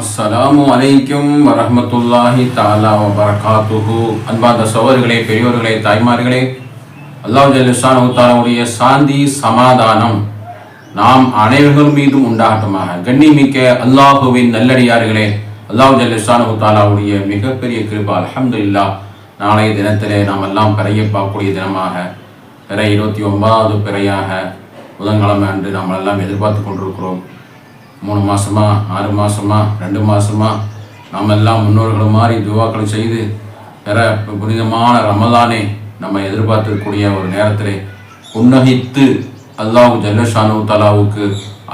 அஸ்ஸலாமு அலைக்கும் வரஹ்மத்துல்லாஹி தாலா வரகாத்துஹு அன்பார்ந்த சகோதரர்களே பெரியோர்களே தாய்மார்களே அல்லாஹ் ஜல்லுஷானு தாலாவுடைய சாந்தி சமாதானம் நாம் அனைவர்கள் மீதும் உண்டாகட்டுமாக. கண்ணிமிக்க அல்லாஹுவின் நல்லடியார்களே அல்லாஹ் ஜல்லுஷானு தாலாவுடைய மிகப்பெரிய கிருபா இல்லா நாளைய தினத்திலே நாம் எல்லாம் பிறைய பார்க்கக்கூடிய தினமாக பிற இருபத்தி ஒன்பதாவது பிறையாக புதன்கிழமை அன்று நாம் எல்லாம் எதிர்பார்த்து கொண்டிருக்கிறோம். மூணு மாதமா ஆறு மாதமா ரெண்டு மாதமா நாம் எல்லாம் முன்னோர்கள் மாதிரி துவாக்களை செய்து பெற புனிதமான ரமலானே நம்ம எதிர்பார்த்திருக்கக்கூடிய ஒரு நேரத்திலே புன்னகித்து அல்லாஹ் ஜல்லஷானு தலாவுக்கு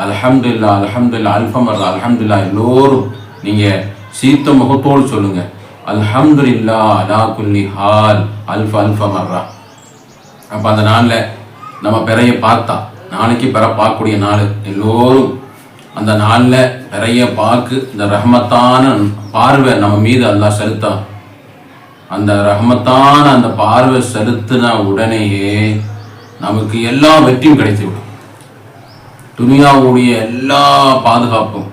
அல்ஹம்துல்லா அலஹம்துல்லா அல்ஃபமர் அலஹம்துல்லா எல்லோரும் நீங்கள் சீத்த முகத்தோடு சொல்லுங்கள் அல்ஹம்துலில்லா அலா குல்லி ஹால் அல்ஃப அல்ஃபமர்ரா அப்போ அந்த நாளில் நம்ம பிறைய பார்த்தா நாளைக்கு பிற பார்க்கக்கூடிய நாள் எல்லோரும் அந்த நாளில் நிறைய பார்க்கு இந்த ரஹமத்தான பார்வை நம்ம மீது அல்லாஹ் செலுத்தான் அந்த ரஹமத்தான அந்த பார்வை செலுத்தின உடனேயே நமக்கு எல்லா வெற்றியும் கிடைத்துவிடும். துனியாவுடைய எல்லா பாதுகாப்பும்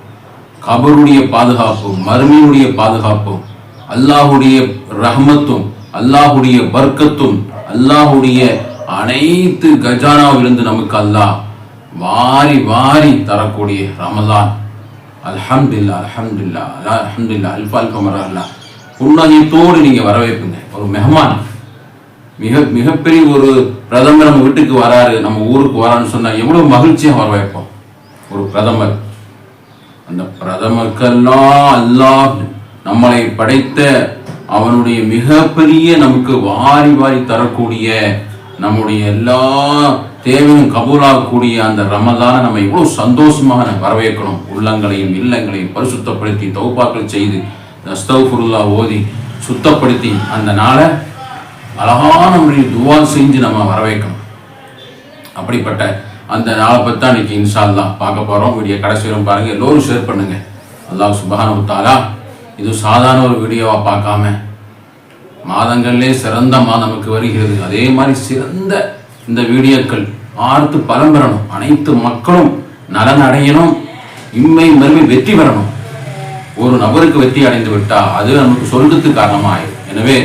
கபருடைய பாதுகாப்பும் மருமையுடைய பாதுகாப்பும் அல்லாஹுடைய ரஹமத்தும் அல்லாஹுடைய பர்க்கத்தும் அல்லாஹுடைய அனைத்து கஜானாவிலிருந்து நமக்கு அல்லாஹ் வாரி வாரி தரக்கூடிய ரமலான். அல்ஹம்துல்லா அல்ஹம்துல்லா அல்லா அல்ஹம்துல்லா அல்பால் கமரல்லா மரல்லா புன்னகைத்தோடு நீங்கள் வரவேற்புங்க. ஒரு மெஹமான் மிக மிகப்பெரிய ஒரு பிரதமர் நம்ம வீட்டுக்கு வராரு நம்ம ஊருக்கு வரான்னு சொன்னால் எவ்வளோ மகிழ்ச்சியாக வரவேற்போம். ஒரு பிரதமர். அந்த பிரதமருக்கெல்லாம் அல்லாஹ் நம்மளை படைத்த அவனுடைய மிகப்பெரிய நமக்கு வாரி வாரி தரக்கூடிய நம்முடைய எல்லா தேவையும் கபூலாகக்கூடிய அந்த ரமதான நம்ம எவ்வளோ சந்தோஷமாக நம்ம வரவேற்கணும். உள்ளங்களையும் இல்லங்களையும் பரிசுத்தப்படுத்தி தௌப்பாக்கள் செய்து அஸ்தகுருல்லா ஓதி சுத்தப்படுத்தி அந்த நாளை அழகான முறையில் துவா செஞ்சு நம்ம வரவேற்கணும். அப்படிப்பட்ட அந்த நாளை பற்றி தான் இன்னைக்கு இன்சால் பார்க்க போகிறோம் வீடியோ கடைசி வரும் எல்லோரும் ஷேர் பண்ணுங்க. அல்லாஹ் சுபஹானஹு தஆலா இது சாதாரண ஒரு வீடியோவாக பார்க்காம மாதங்கள்லேயே சிறந்த மாதம் நமக்கு வருகிறது. அதே மாதிரி சிறந்த இந்த வீடியோக்கள் பார்த்து பலம் பெறணும் அனைத்து மக்களும் நலன் அடையணும். இம்மை மறுமை வெற்றி பெறணும். ஒரு நபருக்கு வெற்றி அடைந்து விட்டா அது நமக்கு சொல்றதுக்கு காரணமாயிடும் எனவே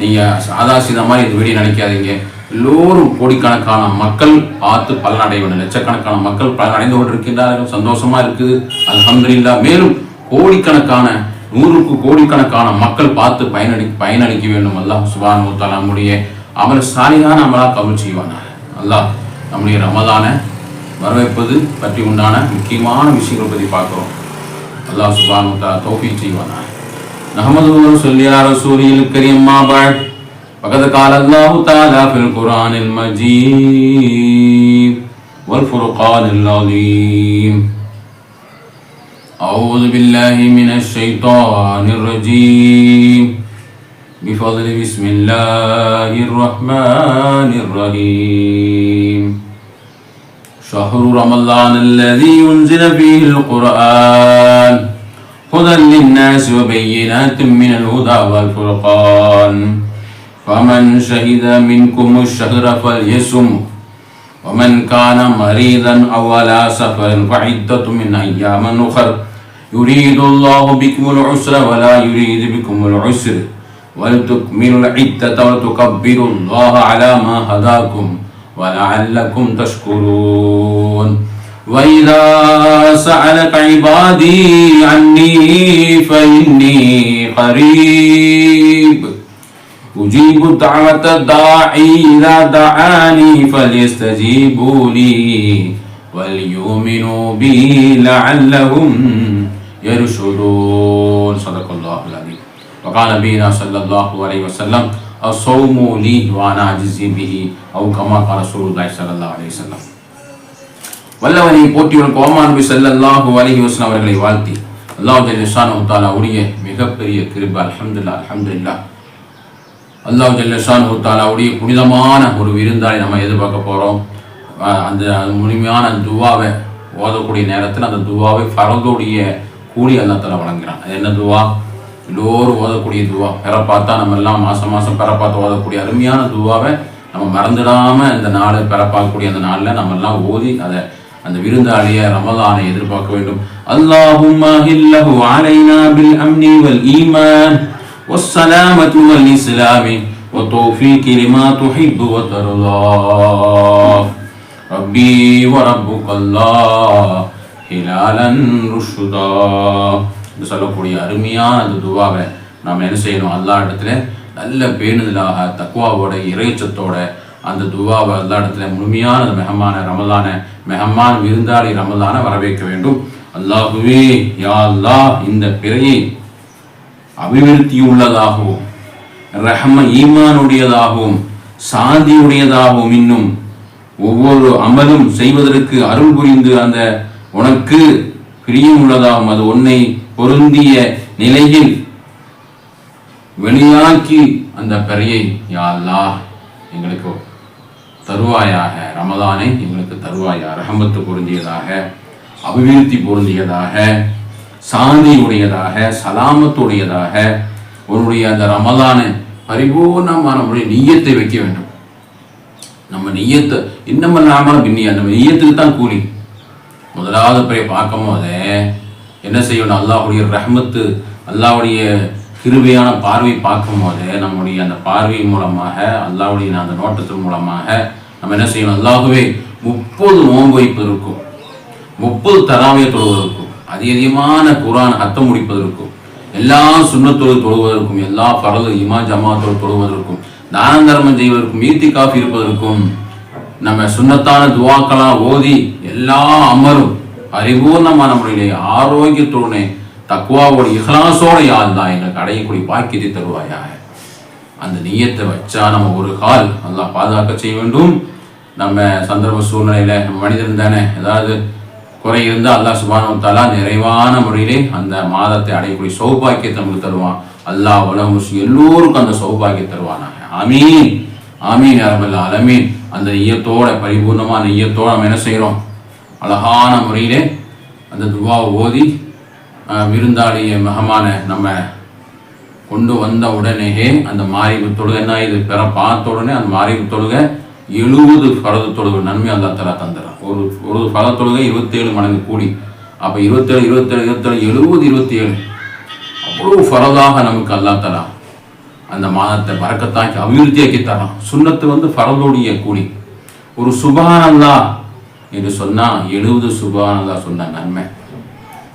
நீங்க சாதாசீத மாதிரி இந்த வீடியோ நினைக்காதீங்க. எல்லோரும் கோடிக்கணக்கான மக்கள் பார்த்து பலனடைய வேண்டும் லட்சக்கணக்கான மக்கள் பலன் அடைந்து கொண்டிருக்கின்றார்கள். சந்தோஷமா இருக்குது. அல்ஹம்துலில்லாஹ் மேலும் கோடிக்கணக்கான நூறுக்கு கோடிக்கணக்கான மக்கள் பார்த்து பயனளி பயனளிக்க வேண்டும். அல்லாஹ் சுபான் நம்முடைய அமல் சாலியான அமலா கபல் செய்வானா அல்லாஹ் நம்முடைய ரமதானை வரவேற்பது பற்றி உண்டான முக்கியமான விஷயங்கள் பற்றி பார்க்குறோம் அல்லாஹ் சுபான் முத்தாலா தௌஃபீக் செய்வானா நஹமது சொல்லி ரசூலில் கரீம் மா بعد فقد قال الله تعالى في القرآن المجيد والفرقان العظيم أعوذ بالله من الشيطان الرجيم بفضل بسم الله الرحمن الرحيم. شهر رمضان الذي أنزل فيه القرآن هدى للناس وبينات من الهدى والفرقان. فمن شهد منكم الشهر فليصم. ومن كان مريضا أو على سفر فعدة من أيام أخر. يريد الله بكم العسر ولا يريد بكم العسر. ولتكملوا العدة وتكبروا الله على ما هداكم ولعلكم تشكرون. وإذا سألك عبادي عني فإني قريب. أجيب دعوة الداعي إذا دعاني فليستجيبوا لي وليؤمنوا بي لعلهم يرشدون. صدق وقال نبينا صلى الله عليه وسلم الصوم لي وأنا أجزي به أو كما قال رسول الله صلى الله عليه وسلم வல்லவனை போற்றியுடன் கோமான் நபி ஸல்லல்லாஹு அலைஹி வஸல்லம் அவர்களை வாழ்த்தி அல்லாஹ் ஜல்லஷானு தஆலா உடைய மிகப்பெரிய கிருபை அல்ஹம்துலில்லாஹ் அல்ஹம்துலில்லாஹ் அல்லாஹ் ஜல்லஷானு தாலாவுடைய புனிதமான ஒரு விருந்தாளை நம்ம எதிர்பார்க்க போகிறோம் அந்த அந்த முழுமையான துவாவை ஓதக்கூடிய நேரத்தில் அந்த துவாவை ஃபரதுடைய கூலி அல்லா தலா வழங்குறான் அது என்ன துவா எல்லோரும் ஓதக்கூடிய துவா பெற பார்த்தா நம்ம எல்லாம் மாதம் மாதம் பெற பார்த்து ஓதக்கூடிய அருமையான துவாவை நம்ம மறந்துடாமல் இந்த நாள் பெற பார்க்கக்கூடிய அந்த நாளில் நம்ம எல்லாம் ஓதி அதை அந்த விருந்தாளிய ரமலானை எதிர்பார்க்க வேண்டும் அல்லாஹும்ம ஹில்லஹு அலைனா பில் அம்னி வல் ஈமான் والسلامة والإسلام والتوفيق لما تحب وترضى ربي وربك الله هلالا رشدا என்று சொல்லக்கூடிய அருமையான அந்த துவாவை நாம் என்ன செய்யணும்? எல்லா இடத்துல நல்ல பேணுதலாக தக்குவாவோட இறைச்சத்தோட அந்த துவாவை எல்லா இடத்துல முழுமையான மெஹமான ரமலான மெஹமான விருந்தாளி ரமலான வரவேற்க வேண்டும். அல்லாஹுவே யா அல்லாஹ் இந்த பிறையை அபிவிருத்தி உள்ளதாகவும் ரஹம ஈமானுடையதாகவும் சாந்தியுடையதாகவும் இன்னும் ஒவ்வொரு அமலும் செய்வதற்கு அருள் புரிந்து அந்த உனக்கு பிரியமுள்ளதாகவும் அது உன்னை பொருந்திய நிலையில் வெளியாக்கி அந்த கரையை யாழ்லா எங்களுக்கு தருவாயாக ரமதானை எங்களுக்கு தருவாயா ரஹமத்து பொருந்தியதாக அபிவிருத்தி பொருந்தியதாக சாந்தி உடையதாக சலாமத்துடையதாக உன்னுடைய அந்த ரமதானை பரிபூர்ணமான நம்முடைய நீயத்தை வைக்க வேண்டும். நம்ம நீயத்தை இன்னமல்லாமல் பின்னியா நம்ம நீயத்துக்கு தான் கூலி. முதலாவது போய் பார்க்கும் போதே என்ன செய்யணும்? அல்லாஹுடைய ரஹமத்து அல்லாவுடைய கிருபையான பார்வை பார்க்கும்போது நம்முடைய அந்த பார்வை மூலமாக அல்லாவுடைய அந்த நோட்டத்தின் மூலமாக நம்ம என்ன செய்யணும்? அல்லாகவே முப்பது நோன்பு வைப்பதற்கும் முப்பது தராமையை தொழுவதற்கும் அதிகமான குரான் அர்த்தம் முடிப்பதற்கும் எல்லா சுண்ணத்தோடு தொழுவதற்கும் எல்லா பரது இமா ஜமாத்தோடு தொழுவதற்கும் தான தர்மம் செய்வதற்கும் ஈர்த்தி காஃபி இருப்பதற்கும் நம்ம சுண்ணத்தான துவாக்களாக ஓதி எல்லா அமரும். பரிபூர்ணமான முறையிலே ஆரோக்கியத்துடனே தக்குவாவோட இஹ்லாசோட யாழ்ந்தா தான் எங்களுக்கு அடையக்கூடிய பாக்கியத்தை தருவாயாக? அந்த நீயத்தை வச்சா நம்ம ஒரு கால் நல்லா பாதுகாக்க செய்ய வேண்டும். நம்ம சந்தர்ப்ப சூழ்நிலையில நம்ம மனிதன் தானே. ஏதாவது குறை இருந்தால் அல்லாஹ் சுபானு தாலா நிறைவான முறையிலே அந்த மாதத்தை அடையக்கூடிய சௌபாக்கியத்தை நமக்கு தருவான். அல்லாஹ் உலகம் எல்லோருக்கும் அந்த சௌபாக்கியம் தருவானாங்க ஆமீன். ஆமீன் அரபல்ல அலமீன் அந்த ஈயத்தோட பரிபூர்ணமான ஈயத்தோட நம்ம என்ன செய்கிறோம் அழகான முறையிலே அந்த துவாவை ஓதி விருந்தாளிய மகமான நம்ம கொண்டு வந்த உடனேயே அந்த மாரிபு தொழுகை என்ன இது பெற பார்த்த உடனே அந்த மாரிபு தொழுகை எழுபது பரது தொழுகை நன்மை அந்த தர தந்துடும் ஒரு ஒரு பல தொழுகை இருபத்தேழு மடங்கு கூடி. அப்போ இருபத்தேழு இருபத்தேழு இருபத்தேழு எழுபது இருபத்தி ஏழு அவ்வளோ ஃபரதாக நமக்கு அல்லா தரா அந்த மாதத்தை பறக்கத்தாக்கி அபிவிருத்தியாக்கி தரான். சுண்ணத்து வந்து ஃபரதோடைய கூலி ஒரு சுபானந்தா என்று சொன்னால் எழுபது சுபானந்தா சொன்ன நன்மை.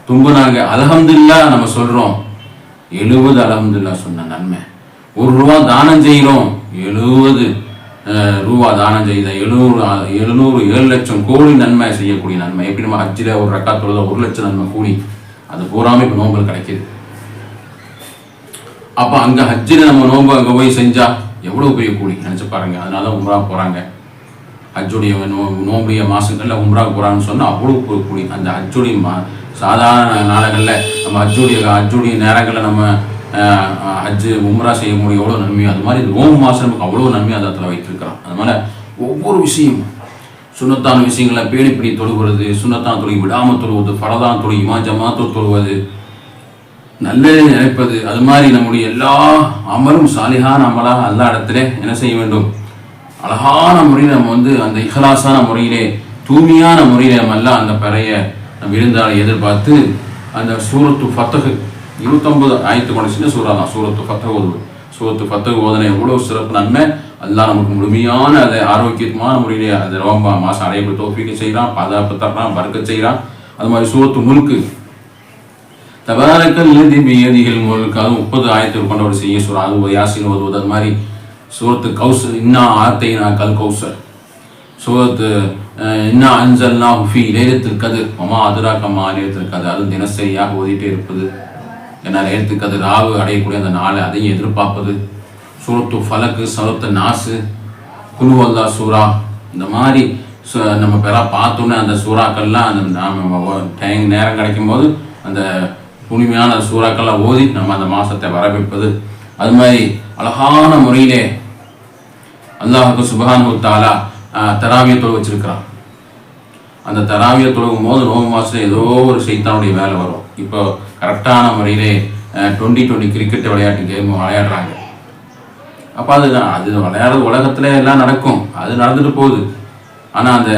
தும்புனாங்க அலகம்துல்லா நம்ம சொல்கிறோம் எழுபது அலகம்துல்லா சொன்ன நன்மை. ஒரு ரூபா தானம் செய்கிறோம் எழுபது ரூபா தானம் செய்த எழுநூறு எழுநூறு ஏழு லட்சம் கோடி நன்மை செய்யக்கூடிய நன்மை. எப்படி நம்ம அச்சில் ஒரு ரக்கா தொழுத ஒரு லட்சம் நன்மை கூடி அது பூராமல் இப்போ நோம்பல் கிடைக்கிது. அப்போ அங்கே ஹஜ்ஜில் நம்ம நோம்பு அங்கே போய் செஞ்சால் எவ்வளோ பெரிய கூலி? நினச்சி பாருங்க அதனால உம்ரா போகிறாங்க ஹஜ்ஜுடைய நோ நோம்புடைய மாதங்களில் உம்ரா போகிறான்னு சொன்னால் அவ்வளோ பெரிய அந்த ஹஜ்ஜுடைய மா சாதாரண நாளங்களில் நம்ம ஹஜ்ஜுடைய ஹஜ்ஜுடைய நேரங்களில் நம்ம ஹஜ்ஜு உம்ரா செய்ய முடியும் எவ்வளோ நன்மையோ அது மாதிரி நோம்பு மாதம் நமக்கு அவ்வளோ நன்மை அந்த இடத்துல வைத்திருக்கிறான். அதனால் ஒவ்வொரு விஷயமும் சுண்ணத்தான விஷயங்களை பேணிப்பிடி தொழுகிறது சுண்ணத்தான தொழுகி விடாமல் தொழுவது பரதான் தொழுகிமா ஜமாத்தோ தொழுவது நல்லது நினைப்பது அது மாதிரி நம்முடைய எல்லா அமலும் சாலிகான அமலாக எல்லா இடத்துல என்ன செய்ய வேண்டும்? அழகான முறையில் நம்ம வந்து அந்த இஹலாசான முறையிலே தூய்மையான முறையில் நம்ம எல்லாம் அந்த பறைய நம்ம விருந்தாளை எதிர்பார்த்து அந்த சூரத்து ஃபத்தகு இருபத்தொம்பது ஆயிரத்து கொண்ட சின்ன சூறா தான் சூரத்து ஃபத்தகு ஓதுவது. சூரத்து ஃபத்தகு ஓதனை எவ்வளோ சிறப்பு நன்மை அதெல்லாம் நமக்கு முழுமையான அதை ஆரோக்கியமான முறையிலே அதை ரொம்ப மாதம் அடையப்பட்டு தோப்பிக்க செய்கிறான் பாதுகாப்பு தர்றான் பறக்க செய்கிறான் அது மாதிரி சூரத்து முழுக்கு தபாரக்கல் எழுதி பியதிகள் முழுக்க அதுவும் முப்பது ஆயிரத்தில் கொண்டவர் செய்ய சொல்கிறான் அது யாசின் ஓதுவது அது மாதிரி சூரத்து கௌசர் இன்னா ஆத்தை கல் கௌசர். சூரத்து இன்னா அஞ்சல்னா ஹுஃபி லேலத்தில் கதிர் அம்மா அதுராக்கம்மா லேலத்தில் கதிர். அது தினசரியாக ஓதிட்டே இருப்பது. ஏன்னா லேலத்தில் கதிர் ராவு அடையக்கூடிய அந்த நாளை அதையும் எதிர்பார்ப்பது. சூரத்து ஃபலக்கு சூரத்து நாசு குழுவல்லா சூரா. இந்த மாதிரி சு- நம்ம பெறா பார்த்தோன்னே அந்த சூறாக்கள்லாம் அந்த நாம் டைம் நேரம் கிடைக்கும் போது அந்த புனிமையான சூறாக்கள்லாம் ஓதி நம்ம அந்த மாதத்தை வரவேற்பது. அது மாதிரி அழகான முறையிலே அல்லாஹுக்கு சுபஹானு தாலா தராவிய தொழு வச்சிருக்கிறான். அந்த தராவிய தொழுகும் போது நோம்பு மாதத்தில் ஏதோ ஒரு சைத்தானுடைய வேலை வரும். இப்போ கரெக்டான முறையிலே டுவெண்ட்டி டுவெண்ட்டி கிரிக்கெட் விளையாட்டு கேம் விளையாடுறாங்க. அப்போ அது அது விளையாடுறது உலகத்துல எல்லாம் நடக்கும். அது நடந்துட்டு போகுது. ஆனால் அந்த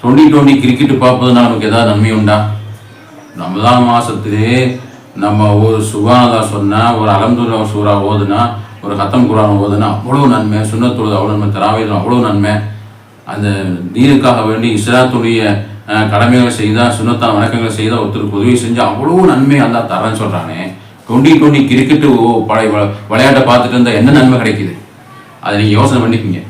டுவெண்ட்டி டுவெண்ட்டி கிரிக்கெட் பார்ப்பதுனால நமக்கு ஏதாவது நன்மை உண்டா? ரமதான் மாசத்திலே நம்ம ஒரு சுபானதா சொன்னா ஒரு அலம்துல்லா சூறா ஓதுனா ஒரு கத்தம் குரான் ஓதுனா அவ்வளவு நன்மை சுண்ணத்தொழுது அவ்வளோ நன்மை தராவையில் அவ்வளவு நன்மை. அந்த தீனுக்காக வேண்டி இஸ்லாத்துடைய கடமைகளை செய்தா சுண்ணத்தான வணக்கங்களை செய்தா ஒருத்தருக்கு உதவி செஞ்சால் அவ்வளவு நன்மை அந்த தரேன்னு சொல்றானே. கொண்டி கொண்டி கிரிக்கெட்டு பழைய விளையாட்டை பார்த்துட்டு இருந்தா என்ன நன்மை கிடைக்குது? அதை நீங்க யோசனை பண்ணிக்கங்க.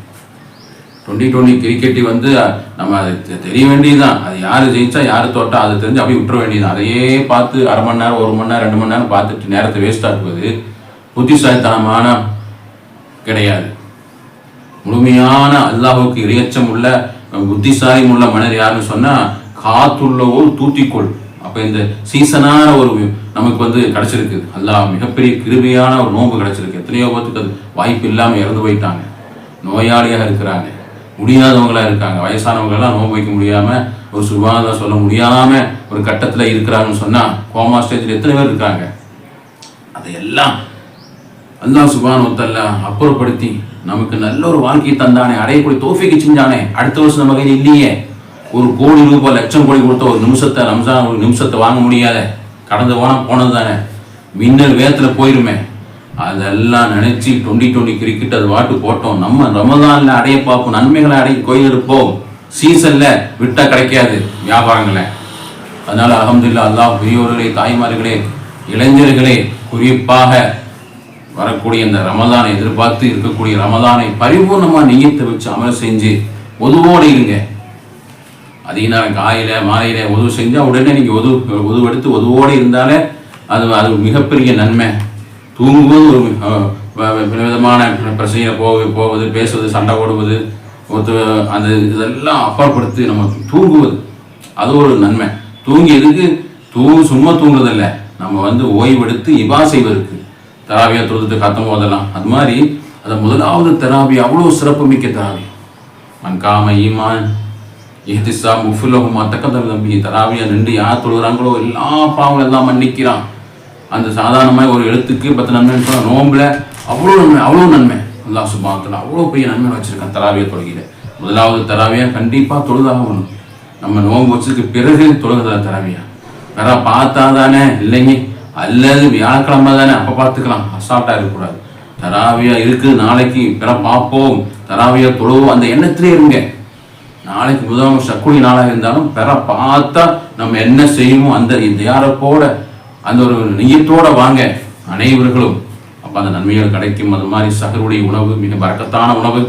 டுவெண்ட்டி டுவெண்ட்டி கிரிக்கெட்டு வந்து நம்ம அது தெ- தெரிய வேண்டியதுதான். அது யார் ஜெயிச்சா யார் தோட்டா அது தெரிஞ்சு அப்படியே விட்டுற வேண்டியது அதையே பார்த்து அரை மணி நேரம் ஒரு மணி நேரம் ரெண்டு மணி நேரம் பார்த்துட்டு நேரத்தை வேஸ்ட் ஆக்குவது புத்திசாலித்தனமான கிடையாது. முழுமையான அல்லாஹுக்கு இரையச்சம் உள்ள புத்திசாலியும் புத்திசாலி உள்ள மனிதர் யாருன்னு சொன்னால் காத்துள்ள ஒரு தூத்திக்கோள். அப்போ இந்த சீசனான ஒரு நமக்கு வந்து கிடச்சிருக்கு அல்லாஹ் மிகப்பெரிய கிருபையான ஒரு நோன்பு கிடச்சிருக்கு. எத்தனையோ பேத்துக்கு அது வாய்ப்பு இல்லாமல் இறந்து போயிட்டாங்க. நோயாளியாக இருக்கிறாங்க. முடியாதவங்களா இருக்காங்க. வயசானவங்களெல்லாம் நோன்பு வைக்க முடியாம ஒரு சுகாதார சொல்ல முடியாம ஒரு கட்டத்துல இருக்கிறாங்கன்னு சொன்னா கோமா ஸ்டேஜில் எத்தனை பேர் இருக்காங்க? அதையெல்லாம் அல்லா சுபானுத்தல்ல அப்புறப்படுத்தி நமக்கு நல்ல ஒரு வாழ்க்கையை தந்தானே. அடையக்கூடிய தோஃபிக்கு செஞ்சானே அடுத்த வருஷம் நம்ம கையில் இல்லையே. ஒரு கோடி ரூபாய் லட்சம் கோடி கொடுத்த ஒரு நிமிஷத்தை ரம்ஜான் ஒரு நிமிஷத்தை வாங்க முடியாத. கடந்து போனால் போனது தானே மின்னல் வேகத்துல போயிருமே. அதெல்லாம் நினைச்சு டுவெண்ட்டி டுவெண்ட்டி கிரிக்கெட் அது வாட்டு போட்டோம். நம்ம ரமதான்ல அடைய பார்ப்போம். நன்மைகளை அடைய கோயில் இருப்போம் சீசன்ல விட்டா கிடைக்காது வியாபாரங்களை. அதனால அகமதுல்லா அல்லாஹ் பெரியோர்களே தாய்மார்களே இளைஞர்களே குறிப்பாக வரக்கூடிய இந்த ரமதானை எதிர்பார்த்து இருக்கக்கூடிய ரமதானை பரிபூர்ணமாக நியத்தை வச்சு அமல் செஞ்சு ஒதுவோடு இருங்க. அதிக நேரம் காலையில மாலையில உதவு செஞ்சால் உடனே நீங்கள் உதவு உதவு எடுத்து உதவோடு இருந்தாலே அது அது மிகப்பெரிய நன்மை. தூங்குவது ஒரு விதமான பிரச்சனையில போக போவது பேசுவது சண்டை போடுவது ஒருத்த அந்த இதெல்லாம் அப்பாற்படுத்தி நம்ம தூங்குவது. அது ஒரு நன்மை. தூங்கி எதுக்கு தூ சும்மா தூங்குறதில்ல. நம்ம வந்து ஓய்வெடுத்து இவா செய்வதற்கு. தராவியா தொழுது கத்தம் போதெல்லாம் அது மாதிரி அந்த முதலாவது தராவி அவ்வளோ சிறப்பு மிக்க தராவி மன்காம ஈமான் எஹதிசா முஃபுல்லஹுமா தக்கதம் தம்பி. தராவியா நின்று யார் தொழுகிறாங்களோ எல்லா பாவங்களும் எல்லாம் மன்னிக்கிறான். அந்த சாதாரணமாக ஒரு எழுத்துக்கு பத்து நன்மைன்னு சொன்னால் நோம்பில் அவ்வளோ நன்மை அவ்வளோ நன்மை. அல்லா சுபாத்தில் அவ்வளோ பெரிய நன்மை வச்சுருக்கான் தராவியை தொழுகையில. முதலாவது தராவியாக கண்டிப்பாக தொழுதாகணும். நம்ம நோம்பு வச்சதுக்கு பிறகு தொழுகிறதா தராவியா வேற பார்த்தா தானே இல்லைங்க. அல்லது வியாழக்கிழமை தானே அப்போ பார்த்துக்கலாம். அசால்ட்டாக இருக்கக்கூடாது. தராவியா இருக்குது நாளைக்கு பிற பார்ப்போம். தராவியா தொழுவோம் அந்த எண்ணத்திலே இருங்க. நாளைக்கு முதல் சக்குடி நாளாக இருந்தாலும் பிற பார்த்தா நம்ம என்ன செய்யுமோ அந்த தயாரப்போட அந்த ஒரு நெய்யத்தோட வாங்க அனைவர்களும். அப்ப அந்த நன்மைகள் கிடைக்கும். அது மாதிரி சகருடைய உணவு மிக பறக்கத்தான உணவு.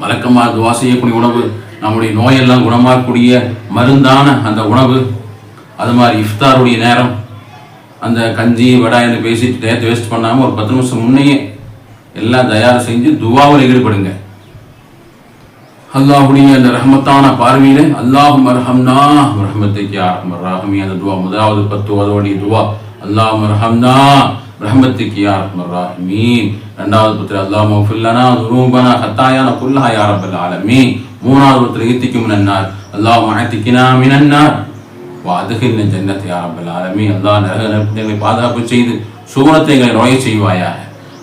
வழக்கமாக துவா செய்யக்கூடிய உணவு நம்முடைய நோயெல்லாம் குணமாக்கக்கூடிய மருந்தான அந்த உணவு. அது மாதிரி இஃப்தாருடைய நேரம். அந்த கஞ்சி வடாயின்னு பேசிட்டு டேத்தை வேஸ்ட் பண்ணாமல் ஒரு பத்து நிமிஷம் முன்னையே எல்லாம் தயார் செஞ்சு துவாவில் ஈடுபடுங்க. அல்லாஹுடைய அந்த ரஹமத்தான பார்வையில அல்லாஹும் மர்ஹம்னா ரஹமத்துக்கு யார் ராஹமி அந்த துவா முதலாவது பத்து அதோடைய துவா அல்லாஹும் அர்ஹம்னா ரஹமத்துக்கு யார் ராஹிமீன். ரெண்டாவது பத்திர அல்லாஹ் மஃபுல்லனா ரூபனா ஹத்தாயான குல்லஹா யார் அப்பல் ஆலமி மூணாவது பத்திர ஈத்திக்கு முன்னார் அல்லாஹ் மஹத்திக்கினா மினன்னார் வாதுகில் ஜன்னத்தை யார் அப்பல் ஆலமி அல்லாஹ் நரக பாதுகாப்பு செய்து சூனத்தை எங்களை நோய செய்வாயாக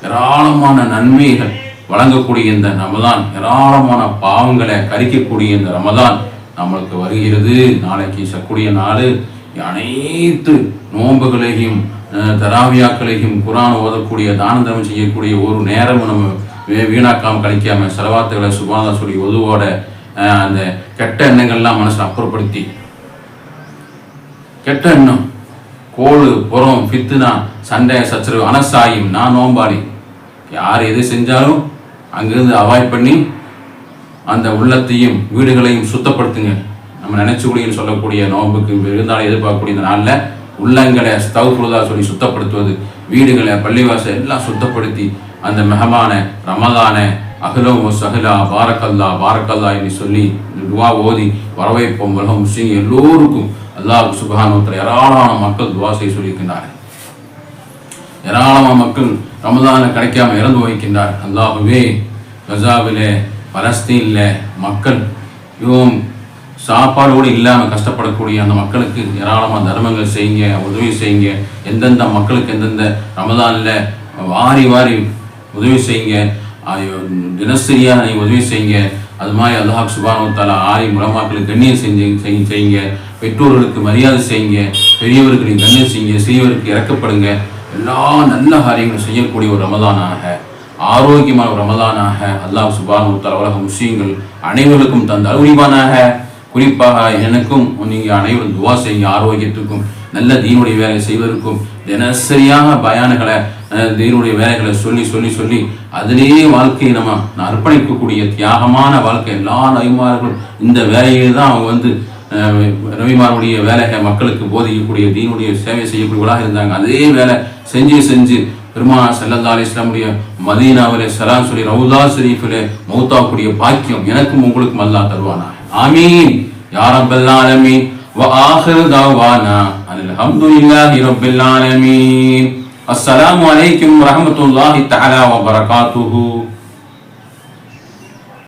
ஏராளமான நன்மைகள் வழங்கக்கூடிய இந்த ரமதான் ஏராளமான பாவங்களை கரிக்கக்கூடிய இந்த ரமதான் நம்மளுக்கு வருகிறது. நாளைக்கு சக்கூடிய நாள் அனைத்து நோன்புகளையும் அஹ், தராவியாக்களையும் குரான் ஓதக்கூடிய தான தர்மம் செய்யக்கூடிய ஒரு நேரம் நம்ம வீணாக்காமல் கழிக்காம செலவாத்துகளை சுபாதா சொல்லி ஒதுவோட அஹ், அந்த கெட்ட எண்ணங்கள்லாம் மனசை அப்புறப்படுத்தி. கெட்ட எண்ணம் கோழு புறம் பித்துனா சண்டை சச்சரவு அனசாயும் நான் நோம்பாளி யார் எது செஞ்சாலும் அங்கிருந்து அவாய்ட் பண்ணி அந்த உள்ளத்தையும் வீடுகளையும் சுத்தப்படுத்துங்க. நம்ம நினைச்சுக்கூடியன்னு சொல்லக்கூடிய நோன்புக்கு இருந்தாலும் எதிர்பார்க்கக்கூடிய இந்த நாளில் உள்ளங்களை ஸ்தவுக்குள்ளதா சொல்லி சுத்தப்படுத்துவது வீடுகளை பள்ளிவாசல் எல்லாம் சுத்தப்படுத்தி அந்த மெஹமான ரமதான அகலோ சஹலா பாரக்கல்லா பாரக்கல்லா என்று சொல்லி துவா ஓதி வரவேற்போம். உலகம் முஸ்லீம் எல்லோருக்கும் அல்லாஹ் சுபஹானுவத்தில் ஏராளமான மக்கள் துவா செய்ய சொல்லியிருக்கின்றார்கள். ஏராளமான மக்கள் ரமதான கிடைக்காம இறந்து வைக்கின்றார் அல்லாஹுவே கசாவிலே பலஸ்தீனில் மக்கள் இவம் சாப்பாடோடு இல்லாமல் கஷ்டப்படக்கூடிய அந்த மக்களுக்கு ஏராளமாக தர்மங்கள் செய்யுங்க உதவி செய்யுங்க. எந்தெந்த மக்களுக்கு எந்தெந்த ரமதானில் வாரி வாரி உதவி செய்யுங்க தினசரியாக தினசரியா நீ உதவி செய்யுங்க. அது மாதிரி அல்லாஹ் சுபானு ஆரி முலமாக்களுக்கு கண்ணியம் செஞ்சு செய்யுங்க. பெற்றோர்களுக்கு மரியாதை செய்யுங்க. பெரியவர்களுக்கு கண்ணியம் செய்யுங்க. சிறியவருக்கு இறக்கப்படுங்க. எல்லா நல்ல காரியங்களும் செய்யக்கூடிய ஒரு ரமதானாக ஆரோக்கியமான ஒரு ரமதானாக அல்லாஹ் சுபானு தாலா உலக முஸ்லீம்கள் அனைவருக்கும் தந்த அறிவானாக குறிப்பாக எனக்கும் நீங்கள் அனைவரும் துவா செய்யுங்க ஆரோக்கியத்துக்கும் நல்ல தீனுடைய வேலை செய்வதற்கும் தினசரியாக பயானுகளை தீனுடைய வேலைகளை சொல்லி சொல்லி சொல்லி அதிலேயே வாழ்க்கையை நம்ம அர்ப்பணிக்கக்கூடிய தியாகமான வாழ்க்கை எல்லா நபிமார்களும் இந்த வேலையை தான் அவங்க வந்து அஹ், நபிமாருடைய வேலைகளை மக்களுக்கு போதிக்கக்கூடிய தீனுடைய சேவை செய்யக்கூடியவர்களாக இருந்தாங்க அதே வேலை செஞ்சு செஞ்சு பெருமானா சல்லல்லா அலி இஸ்லாமுடைய மதீனாவிலே சலாம் சொல்லி ரவுதா ஷரீஃபிலே மௌத்தாக்கூடிய பாக்கியம் எனக்கும் உங்களுக்கும் அல்லாஹ் தருவானா ஆமீன் யா ரப்பல் ஆலமீன் وآخر دعوانا أن الحمد لله رب العالمين السلام عليكم ورحمة الله تعالى وبركاته